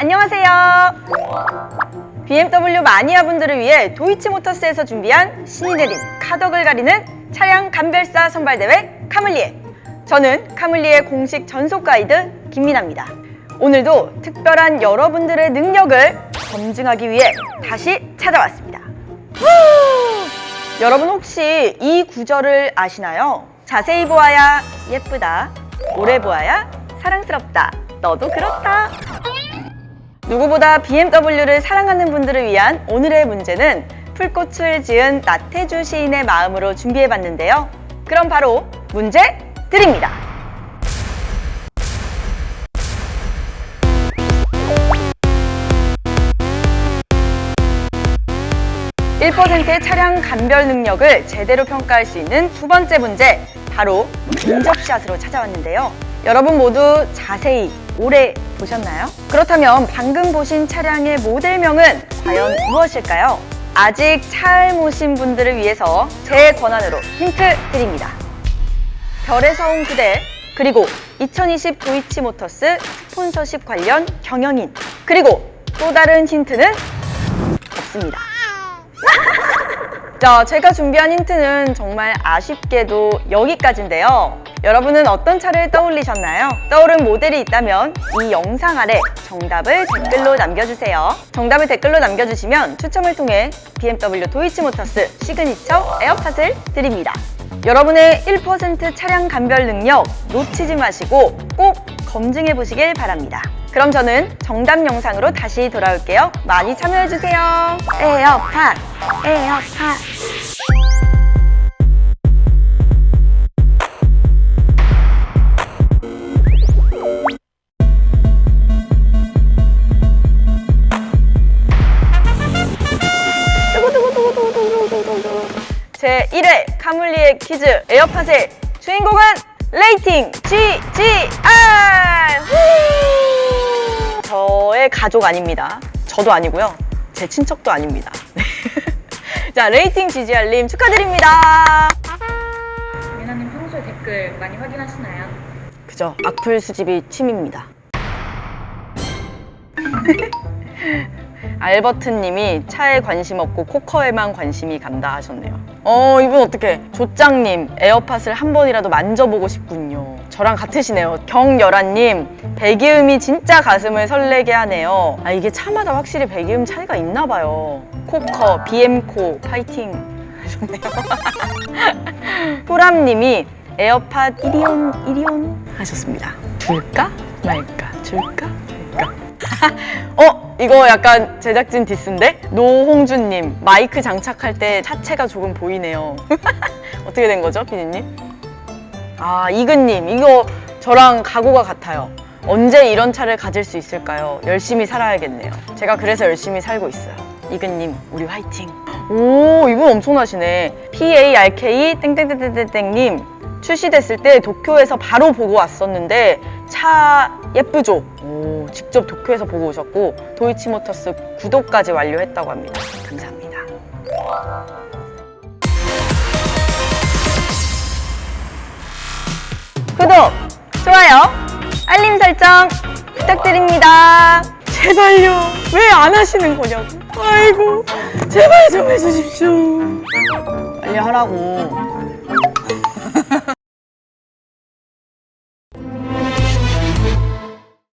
안녕하세요. BMW 마니아 분들을 위해 도이치모터스에서 준비한 신이 내린 카덕을 가리는 차량 감별사 선발대회 카물리에. 저는 카물리의 공식 전속 가이드 김민아입니다. 오늘도 특별한 여러분들의 능력을 검증하기 위해 다시 찾아왔습니다. 후! 여러분 혹시 이 구절을 아시나요? 자세히 보아야 예쁘다. 오래 보아야 사랑스럽다. 너도 그렇다. 누구보다 BMW를 사랑하는 분들을 위한 오늘의 문제는 풀꽃을 지은 나태주 시인의 마음으로 준비해봤는데요. 그럼 바로 문제 드립니다. 1%의 차량 감별 능력을 제대로 평가할 수 있는 두 번째 문제, 바로 근접샷으로 찾아왔는데요. 여러분 모두 자세히 오래 보셨나요? 그렇다면 방금 보신 차량의 모델명은 과연 무엇일까요? 아직 차를 모신 분들을 위해서 제 권한으로 힌트 드립니다. 별에서 온 그대, 그리고 2020 도이치모터스 스폰서십 관련 경영인, 그리고 또 다른 힌트는 없습니다. 자, 제가 준비한 힌트는 정말 아쉽게도 여기까지인데요. 여러분은 어떤 차를 떠올리셨나요? 떠오른 모델이 있다면 이 영상 아래 정답을 댓글로 남겨주세요. 정답을 댓글로 남겨주시면 추첨을 통해 BMW 도이치모터스 시그니처 에어팟을 드립니다. 여러분의 1% 차량 감별 능력 놓치지 마시고 꼭 검증해 보시길 바랍니다. 그럼 저는 정답 영상으로 다시 돌아올게요. 많이 참여해주세요. 에어팟, 에어팟. 제 1회 카물리의 퀴즈 에어팟의 주인공은 레이팅 GGR! 후! 저의 가족 아닙니다. 저도 아니고요. 제 친척도 아닙니다. 자, 레이팅 GGR님 축하드립니다. 미나님 평소에 댓글 많이 확인하시나요? 그죠. 악플 수집이 취미입니다. 알버트님이 차에 관심 없고 코커에만 관심이 간다 하셨네요. 어, 이분 어떻게? 조짱님, 에어팟을 한 번이라도 만져보고 싶군요. 저랑 같으시네요. 경열아님, 배기음이 진짜 가슴을 설레게 하네요. 아, 이게 차마다 확실히 배기음 차이가 있나 봐요. 코커, BM코, 파이팅 하셨네요. 호람님이 에어팟 이리온 이리온 하셨습니다. 줄까 말까 줄까 말까. 어 이거 약간 제작진 디스인데 노홍준님 마이크 장착할 때 차체가 조금 보이네요. 어떻게 된 거죠, 피디님? 아 이근님 이거 저랑 각오가 같아요. 언제 이런 차를 가질 수 있을까요? 열심히 살아야겠네요. 제가 그래서 열심히 살고 있어요. 이근님 우리 화이팅. 오 이분 엄청나시네. PARK 땡땡땡땡땡님 출시됐을 때 도쿄에서 바로 보고 왔었는데 차 예쁘죠? 오, 직접 도쿄에서 보고 오셨고 도이치모터스 구독까지 완료했다고 합니다. 감사합니다. 구독, 좋아요, 알림 설정 부탁드립니다. 제발요. 왜 안 하시는 거냐고. 아이고, 제발 좀 해주십시오. 빨리 하라고.